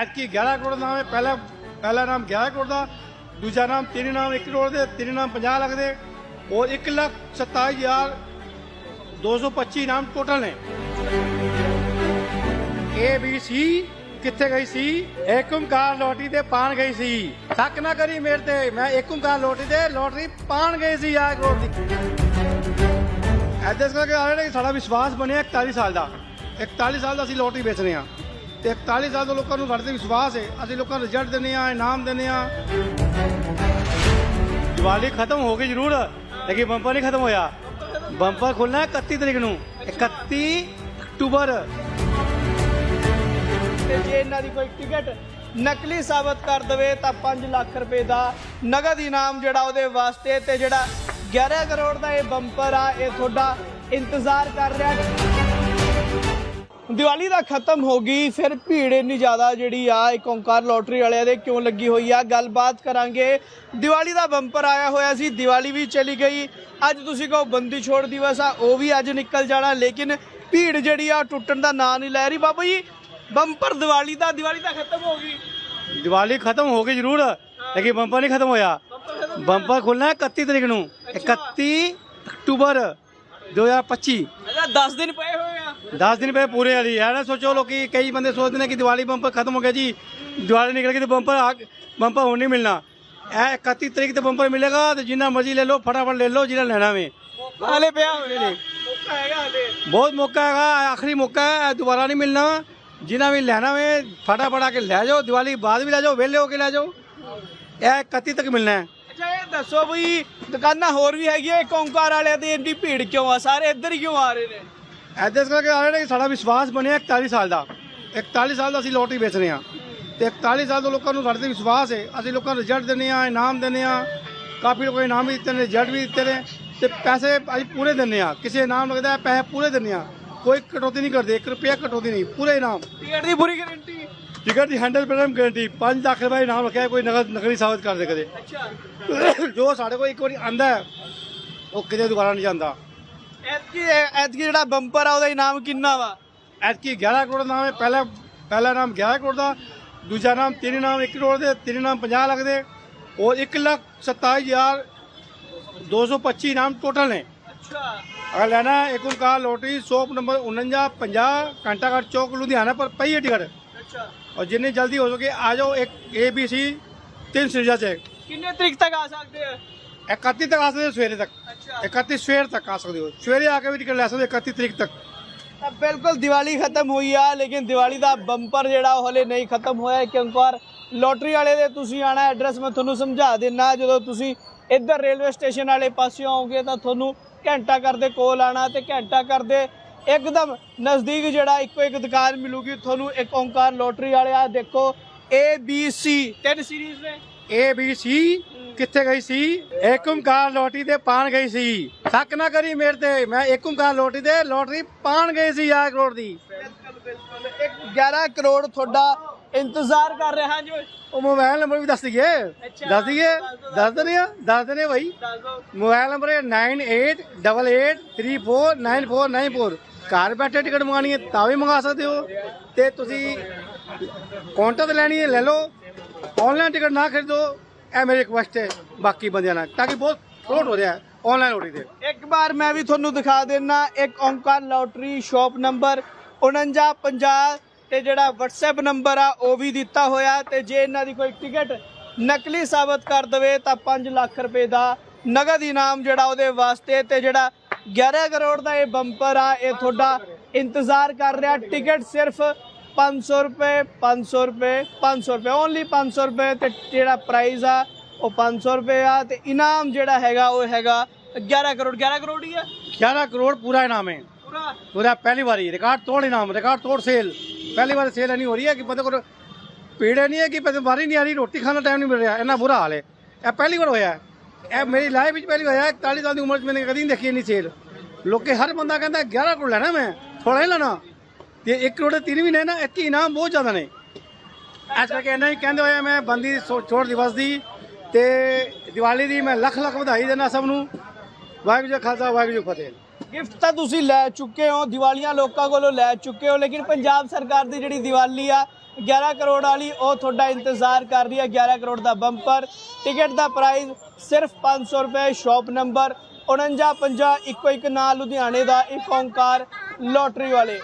ਐਤਕੀ 11 ਕਰੋੜ ਦਾ ਨਾਮ ਹੈ, ਪਹਿਲਾ ਪਹਿਲਾ ਨਾਮ 11 ਕਰੋੜ ਦਾ, ਦੂਜਾ ਨਾਮ ਤਿੰਨ ਨਾਮ 1 ਕਰੋੜ ਦੇ ਤਿੰਨ ਨਾਮ 50 ਲੱਖ ਦੇ। ਔਰ 1 ਲੱਖ 27000 225 ਨਾਮ ਟੋਟਲ ਨੇ। ਏ ਬੀ ਸੀ ਕਿੱਥੇ ਗਈ ਸੀ? ਏਕਮਕਾਰ ਲੋਟਰੀ ਤੇ ਪਾਣ ਗਈ ਸੀ। ਸ਼ੱਕ ਨਾ ਕਰੀ ਮੇਰੇ ਤੇ, ਮੈਂ ਏਕਮਕਾਰ ਲੋਟਰੀ ਤੇ, ਲੋਟਰੀ ਪਾਣ ਗਈ ਸੀ ਆ ਕਰੋੜ ਦੀ। ਐਦਾਂ ਕਰਕੇ ਆ ਰਿਹਾ ਸਾਡਾ ਵਿਸ਼ਵਾਸ ਬਣਿਆ 41 ਸਾਲ ਦਾ। 41 ਸਾਲ ਦਾ ਅਸੀਂ ਲੋਟਰੀ ਵੇਚ ਰਹੇ ਹਾਂ। ਤੇ 41 ਸਾਲ ਤੋਂ ਲੋਕਾਂ ਨੂੰ ਸਾਡੇ ਤੇ ਵਿਸ਼ਵਾਸ ਹੈ। ਅਸੀਂ ਲੋਕਾਂ ਨੂੰ ਰਿਜ਼ਲਟ ਦਿੰਦੇ ਆ ਇਨਾਮ ਦਿੰਦੇ ਆ ਦੀਵਾਲੀ ਖਤਮ ਹੋ ਗਈ ਜ਼ਰੂਰ। ਲੇਕਿਨ ਬੰਪਰ ਨਹੀਂ ਖਤਮ ਹੋਇਆ। ਬੰਪਰ ਖੁੱਲਣਾ 31 ਤਰੀਕ ਨੂੰ। 31 ਅਕਤੂਬਰ। ਤੇ ਜੇ ਇਹਨਾਂ ਦੀ ਕੋਈ ਟਿਕਟ ਨਕਲੀ ਸਾਬਤ ਕਰ ਦਵੇ, ਤਾਂ 5 ਲੱਖ ਰੁਪਏ ਦਾ ਨਗਦ ਇਨਾਮ ਜਿਹੜਾ ਉਹਦੇ ਵਾਸਤੇ ਤੇ ਜਿਹੜਾ 11 ਕਰੋੜ ਦਾ ਇਹ ਬੰਪਰ ਆ, ਇਹ ਤੁਹਾਡਾ ਇੰਤਜ਼ਾਰ ਕਰ ਰਿਹਾ ਦੀਵਾਲੀ ਦਾ ਖਤਮ ਹੋ ਗਈ ਫਿਰ ਭੀੜ ਇੰਨੀ ਜ਼ਿਆਦਾ ਜਿਹੜੀ ਆ ਇੱਕ ਓਂਕਾਰ ਲੋਟਰੀ ਵਾਲਿਆਂ ਦੇ ਕਿਉਂ ਲੱਗੀ ਹੋਈ ਆ? ਗੱਲਬਾਤ ਕਰਾਂਗੇ। ਦੀਵਾਲੀ ਦਾ ਬੰਪਰ ਆਇਆ ਹੋਇਆ ਸੀ ਦੀਵਾਲੀ ਵੀ ਚਲੀ ਗਈ। ਅੱਜ ਤੁਸੀਂ ਕਹੋ ਬੰਦੀ ਛੋੜ ਦਿਵਸ ਆ ਉਹ ਵੀ ਅੱਜ ਨਿਕਲ ਜਾਣਾ ਲੇਕਿਨ ਭੀੜ ਜਿਹੜੀ ਆ ਟੁੱਟਣ ਦਾ ਨਾਂ ਨਹੀਂ ਲੈ ਰਹੀ। ਬਾਬਾ ਜੀ ਬੰਪਰ ਦੀਵਾਲੀ ਦਾ ਦੀਵਾਲੀ ਤਾਂ ਖਤਮ ਹੋ ਗਈ। ਦੀਵਾਲੀ ਖਤਮ ਹੋ ਗਈ ਜ਼ਰੂਰ ਲੇਕਿਨ ਬੰਪਰ ਨਹੀਂ ਖਤਮ ਹੋਇਆ। ਬੰਪਰ ਖੁੱਲਣਾ 31 ਤਰੀਕ ਨੂੰ 31 ਅਕਤੂਬਰ 2025 ਅੱਛਾ 10 ਦਿਨ ਪਏ ਹੋਏ 10 ਦਿਨ ਪਏ ਪੂਰੇ ਵਾਲੀ ਹੈ ਨਾ? ਸੋਚੋ ਲੋਕੀ ਕਈ ਬੰਦੇ ਸੋਚਦੇ ਨੇ ਕਿ ਦੀਵਾਲੀ ਬੰਪਰ ਖਤਮ ਹੋ ਗਿਆ ਜੀ। ਦੀਵਾਲੀ ਨਿਕਲ ਗਈ ਤੇ ਬੰਪਰ ਆ ਬੰਪਰ ਹੁਣ ਨਹੀਂ ਮਿਲਣਾ। ਇਹ 31 ਤਰੀਕ ਤੇ ਬੰਪਰ ਮਿਲੇਗਾ ਤੇ ਜਿੰਨਾ ਮਰਜ਼ੀ ਲੈ ਲਓ ਫਟਾਫਟ ਲੈ ਲਓ ਜਿਹੜਾ ਲੈਣਾ ਵੇ। ਹਾਲੇ ਪਿਆ ਹੋਏ ਨੇ ਬਹੁਤ ਮੌਕਾ ਹੈਗਾ ਇਹ ਆਖਰੀ ਮੌਕਾ ਹੈ ਇਹ ਦੁਬਾਰਾ ਨਹੀਂ ਮਿਲਣਾ। ਜਿਨ੍ਹਾਂ ਵੀ ਲੈਣਾ ਵੇ ਫਟਾਫਟ ਆ ਕੇ ਲੈ ਜਾਓ। ਦੀਵਾਲੀ ਬਾਅਦ ਵੀ ਲੈ ਜਾਓ ਵਿਹਲੇ ਹੋ ਕੇ ਲੈ ਜਾਓ। ਇਹ 31 ਤੱਕ ਮਿਲਣਾ ਹੈ। ਅੱਛਾ ਇਹ ਦੱਸੋ ਵੀ ਦੁਕਾਨਾਂ ਹੋਰ ਵੀ ਹੈਗੀਆਂ? ਇੱਕ ਓਂਕਾਰ ਵਾਲਿਆਂ ਦੀ ਇੰਨੀ ਭੀੜ ਕਿਉਂ ਆ? ਸਾਰੇ ਇੱਧਰ ਹੀ ਕਿਉਂ ਆ ਰਹੇ ਨੇ? ਐਦਾਂ ਕਰਕੇ ਆ ਰਿਹਾ ਕਿ ਸਾਡਾ ਵਿਸ਼ਵਾਸ ਬਣਿਆ 41 ਸਾਲ ਦਾ। 41 ਸਾਲ ਦਾ ਅਸੀਂ ਲੋਟਰੀ ਵੇਚ ਰਹੇ ਹਾਂ। ਤੇ 41 ਸਾਲ ਤੋਂ ਲੋਕਾਂ ਨੂੰ ਸਾਡੇ ਤੇ ਵਿਸ਼ਵਾਸ ਹੈ। ਅਸੀਂ ਲੋਕਾਂ ਨੂੰ ਰਿਜ਼ਲਟ ਦਿੰਦੇ ਆ ਇਨਾਮ ਦਿੰਦੇ ਆ ਕਾਫੀ ਲੋਕਾਂ ਨੂੰ ਇਨਾਮ ਵੀ ਦਿੱਤੇ ਨੇ ਰਿਜ਼ਲਟ ਵੀ ਦਿੱਤੇ ਨੇ। ਤੇ ਪੈਸੇ ਅਸੀਂ ਪੂਰੇ ਦਿੰਦੇ ਆ ਕਿਸੇ ਇਨਾਮ ਲੱਗਦਾ ਪੈਸੇ ਪੂਰੇ ਦਿੰਦੇ ਆ ਕੋਈ ਕਟੌਤੀ ਨਹੀਂ ਕਰਦੇ। 1 ਰੁਪਿਆ ਕਟੌਤੀ ਨਹੀਂ। ਪੂਰੇ ਇਨਾਮ। ਟਿਕਟ ਦੀ ਪੂਰੀ ਗਾਰੰਟੀ ਟਿਕਟ ਦੀ 100% ਗਾਰੰਟੀ 5 ਲੱਖ ਰੁਪਏ ਇਨਾਮ ਰੱਖਿਆ ਕੋਈ ਨਗਦ ਨਕਲੀ ਸਾਬਤ ਕਰ ਦੇ ਕਦੇ। ਅੱਛਾ। ਜੋ ਸਾਡੇ ਕੋਲ ਇੱਕ ਵਾਰੀ ਆਂਦਾ ਉਹ ਕਿਤੇ ਦੁਕਾਨਾਂ ਨਹੀਂ ਜਾਂਦਾ। ਐਤਕੀ ਐਤਕੀ ਜਿਹੜਾ ਬੰਪਰ ਆ ਉਹਦਾ ਇਨਾਮ ਕਿੰਨਾ ਵਾ ਐਤਕੀ 11 ਕਰੋੜ ਨਾਮ ਹੈ ਪਹਿਲਾ ਪਹਿਲਾ ਨਾਮ 11 ਕਰੋੜ ਦਾ ਦੂਜਾ ਨਾਮ ਤਿੰਨ ਨਾਮ 1 ਕਰੋੜ ਦੇ ਤਿੰਨ ਨਾਮ 50 ਲੱਖ ਦੇ ਔਰ 1 ਲੱਖ 27000 225 ਨਾਮ ਟੋਟਲ ਨੇ अच्छा अगर लेना है एक उनका लॉटरी शॉप नंबर उनंजा पंजाब घंटाघाट चौक लुधियाना पर पही है टिकट अच्छा और जितनी जल्दी हो सके आ जाओ एक ए बी सी तीन सिरजा चेक कितने तरीक तक आ सकते हैं 31 ਤੱਕ ਆ ਸਕਦੇ ਹੋ ਸਵੇਰੇ ਤੱਕ। 31 ਸਵੇਰ ਤੱਕ ਆ ਸਕਦੇ ਹੋ। ਸਵੇਰੇ ਆ ਕੇ ਵੀ ਟਿਕਟ ਲੈ ਸਕਦੇ 31 ਤਰੀਕ ਤੱਕ। ਤਾਂ ਬਿਲਕੁਲ ਦੀਵਾਲੀ ਖਤਮ ਹੋਈ ਆ ਲੇਕਿਨ ਦੀਵਾਲੀ ਦਾ ਬੰਪਰ ਜਿਹੜਾ ਉਹ ਹਲੇ ਨਹੀਂ ਖਤਮ ਹੋਇਆ ਕਿਉਂਕਿ ਲੋਟਰੀ ਵਾਲੇ ਦੇ ਤੁਸੀਂ ਆਣਾ ਐਡਰੈਸ ਮੈਂ ਤੁਹਾਨੂੰ ਸਮਝਾ ਦਿੰਨਾ ਜਦੋਂ ਤੁਸੀਂ ਇੱਧਰ ਰੇਲਵੇ ਸਟੇਸ਼ਨ ਵਾਲੇ ਪਾਸੇ ਆਓਗੇ ਤਾਂ ਤੁਹਾਨੂੰ ਘੰਟਾ ਘਰ ਕੋਲ ਆਣਾ ਤੇ ਘੰਟਾ ਕਰਦੇ ਦੇ ਇੱਕਦਮ ਨਜ਼ਦੀਕ ਜਿਹੜਾ ਇੱਕੋ ਇੱਕ ਦੁਕਾਨ ਮਿਲੂਗੀ ਤੁਹਾਨੂੰ ਇੱਕ ਓੰਕਾਰ ਲੋਟਰੀ ਵਾਲੇ ਆ। ਦੇਖੋ ਏ ਬੀ ਤਿੰਨ ਸੀਰੀਜ਼ ਨੇ। ਏ ਕਿੱਥੇ ਗਈ ਸੀ? ਏਕਮਕਾਰ ਲੋਟਰੀ ਤੇ ਪਾਣ ਗਈ ਸੀ। ਸ਼ੱਕ ਨਾ ਕਰੀ ਮੇਰੇ ਤੇ ਮੈਂ ਏਕਮਕਾਰ ਲੋਟਰੀ ਤੇ ਲੋਟਰੀ ਪਾਣ ਗਈ ਸੀ ਆ ਕਰੋੜ ਦੀ। ਬਿਲਕੁਲ ਬਿਲਕੁਲ। ਇੱਕ 11 ਕਰੋੜ ਤੁਹਾਡਾ ਇੰਤਜ਼ਾਰ ਕਰ ਰਿਹਾ ਜੀ ਉਹ ਮੋਬਾਈਲ ਨੰਬਰ ਵੀ ਦੱਸ ਦਈਏ। ਦੱਸ ਦਈਏ? ਦੱਸ ਦਨੇ ਆ? ਦੱਸ ਦਨੇ ਭਾਈ ਮੋਬਾਈਲ ਨੰਬਰ ਹੈ 9888349494 ਘਰ ਬੈਠੇ ਟਿਕਟ ਮੰਗਾਣੀ ਹੈ ਤਾਂ ਵੀ ਮੰਗਾ ਸਕਦੇ ਹੋ। ਤੇ ਤੁਸੀਂ ਕਾਊਂਟਰ ਤੇ ਲੈਣੀ ਹੈ ਲੈ ਲਓ। ਆਨਲਾਈਨ ਟਿਕਟ ਨਾ ਖਰੀਦੋ। ਇਹ ਮੇਰੀ ਰਿਕੁਐਸਟ ਹੈ ਬਾਕੀ ਬੰਦਿਆਂ ਨਾਲ, ਤਾਂ ਕਿ ਬਹੁਤ ਫਰੋਡ ਹੋ ਰਿਹਾ ਹੈ ਆਨਲਾਈਨ ਲੋਟਰੀ ਤੇ ਇੱਕ ਵਾਰ ਮੈਂ ਵੀ ਤੁਹਾਨੂੰ ਦਿਖਾ ਦੇਣਾ ਇੱਕ ਓਂਕਾਰ ਲੋਟਰੀ ਸ਼ਾਪ ਨੰਬਰ 4950 ਤੇ ਜਿਹੜਾ WhatsApp ਨੰਬਰ ਆ, ਉਹ ਵੀ ਦਿੱਤਾ ਹੋਇਆ ਤੇ ਜੇ ਇਹਨਾਂ ਦੀ ਕੋਈ ਟਿਕਟ ਨਕਲੀ ਸਾਬਤ ਕਰ ਦਵੇ, ਤਾਂ 5 ਲੱਖ ਰੁਪਏ ਦਾ ਨਗਦ ਇਨਾਮ ਜਿਹੜਾ ਉਹਦੇ ਵਾਸਤੇ, ਤੇ ਜਿਹੜਾ 11 ਕਰੋੜ ਦਾ ਇਹ ਬੰਪਰ ਆ, ਇਹ ਤੁਹਾਡਾ ਇੰਤਜ਼ਾਰ ਕਰ ਰਿਹਾ। ਟਿਕਟ ਸਿਰਫ 500 ਰੁਪਏ 500 ਰੁਪਏ 500 ਰੁਪਏ ਓਨਲੀ 500 ਰੁਪਏ ਤੇ ਜਿਹੜਾ ਪ੍ਰਾਈਜ਼ ਆ ਉਹ 500 ਰੁਪਏ ਆ ਤੇ ਇਨਾਮ ਜਿਹੜਾ ਹੈਗਾ ਉਹ ਹੈਗਾ 11 ਕਰੋੜ 11 ਕਰੋੜ ਹੀ ਆ 11 ਕਰੋड़ ਪੂਰਾ ਇਨਾਮ ਹੈ पूरा पूरा पहली बार रिकॉर्ड तोड़ इनाम रिकॉर्ड तोड़ सेल पहली बार सेल नहीं हो रही है कि बंदे को पेड़ नहीं है कि बारी नहीं आ रही रोटी खाना टाइम नहीं मिल रहा इन्ना बुरा हाल है यह पहली बार होया है मेरी लाइफ में पहली होया इकताली साल की उम्र मैंने कभी नहीं देखी इन्नी सेल लोग हर बंदा कहता ग्यारह करोड़ लेना मैं थोड़ा ही लेना ਤੇ 1 ਕਰੋੜ ਦੇ ਤਿੰਨ ਮਹੀਨੇ ਨਾ ਇੱਥੇ ਇਨਾਮ ਬਹੁਤ ਜ਼ਿਆਦਾ ਨੇ। ਇਸ ਕਰਕੇ ਇਹਨਾਂ ਹੀ ਕਹਿੰਦੇ ਹੋਏ ਮੈਂ ਬੰਦੀ ਸੋ- ਛੋੜ ਦਿਵਸ ਦੀ ਤੇ ਦੀਵਾਲੀ ਦੀ ਮੈਂ ਲੱਖ ਲੱਖ ਵਧਾਈ ਦੇਣਾ ਸਭ ਨੂੰ। ਵਾਹਿਗੁਰੂ ਜੀ ਖਾਲਸਾ, ਵਾਹਿਗੁਰੂ ਜੀ ਫਤਿਹ। ਗਿਫਟ ਤਾਂ ਤੁਸੀਂ ਲੈ ਚੁੱਕੇ ਹੋ, ਦੀਵਾਲੀਆਂ ਲੋਕਾਂ ਕੋਲੋਂ ਲੈ ਚੁੱਕੇ ਹੋ, ਲੇਕਿਨ ਪੰਜਾਬ ਸਰਕਾਰ ਦੀ ਜਿਹੜੀ ਦੀਵਾਲੀ ਆ 11 ਕਰੋੜ ਵਾਲੀ, ਉਹ ਤੁਹਾਡਾ ਇੰਤਜ਼ਾਰ ਕਰ ਰਹੀ ਹੈ 11 ਕਰੋੜ ਦਾ ਬੰਪਰ। ਟਿਕਟ ਦਾ ਪ੍ਰਾਈਸ ਸਿਰਫ 500 ਰੁਪਏ ਸ਼ਾਪ ਨੰਬਰ 4950 ਇੱਕੋ ਇੱਕ ਨਾਲ ਲੁਧਿਆਣੇ ਦਾ ਇੱਕ ਓਂਕਾਰ ਲੋਟਰੀ ਵਾਲੇ।